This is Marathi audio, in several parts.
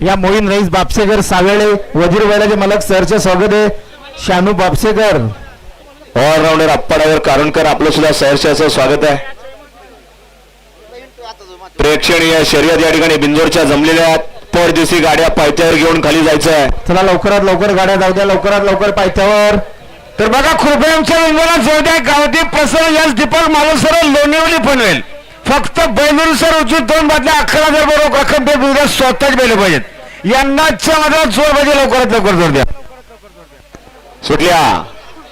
या मोहीन रईस बापसेकर सावेळे वजीर बैलाचे मालक सरचे स्वागत आहे. शानू बापसेकर. ऑलराऊंडर अप्पाडावर कारुणकर आपलं सुद्धा सहर्ष असं स्वागत आहे. प्रेक्षणीय शर्यत या ठिकाणी बिंदोरच्या जमलेल्या आहेत. परदेशी गाड्या पायथ्यावर घेऊन खाली जायचं आहे. चला लवकरात लवकर गाड्या जाऊ द्या लवकरात लवकर पायथ्यावर. तर बघा कृपयांच्या विंगोला जोड्या गावठी पसर याच दीपक मालुसर लोणीवली पनवेल. फक्त बैलूर सर उचित दोन बाटल्या अकरा हजार बरोबर रक्कम पे स्वतःच बैल पाहिजेत. यांनाच्या मध्ये जोर पाहिजे लवकरात लवकर जोर द्या. सुटल्या.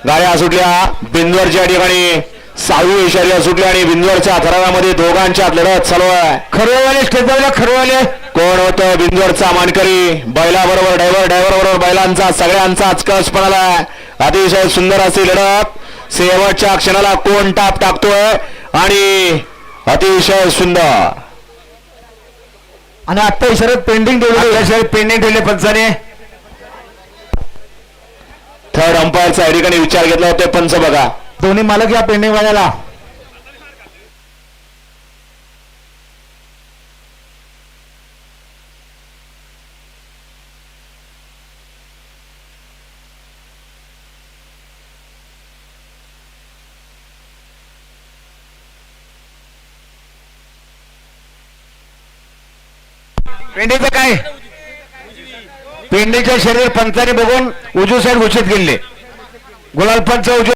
गाड्या सुटल्या. बिंदवरच्या ठिकाणी सहावी इशाऱ्या सुटल्या आणि बिंदवरच्या थरारामध्ये दोघांच्या लढत चालू आहे. खरेवाले स्टेजला खरेवाले. कोण होतं बिंदवरचा मानकरी? बैलाबरोबर ड्रायव्हर ड्रायव्हर बरोबर बैलांचा सगळ्यांचाच कस पणाला अतिशय सुंदर अशी लढत. शेवटच्या क्षणाला कोण टाप टाकतोय? आणि अतिशय सुंदर. आणि आत्ता इशाऱ्यात पेंडिंग ठेवली पेंडिंग ठेवले पंचाने. थर्ड अंपायरचा या ठिकाणी विचार घेतला होता पंच बघा. दोन्ही मालक या पेंडिंग वाल्याला. पेंडीचं काय? पेंडीच्या शरीर पंचाने बघून उजू साईड घोषित केले गुलाल पंच उजू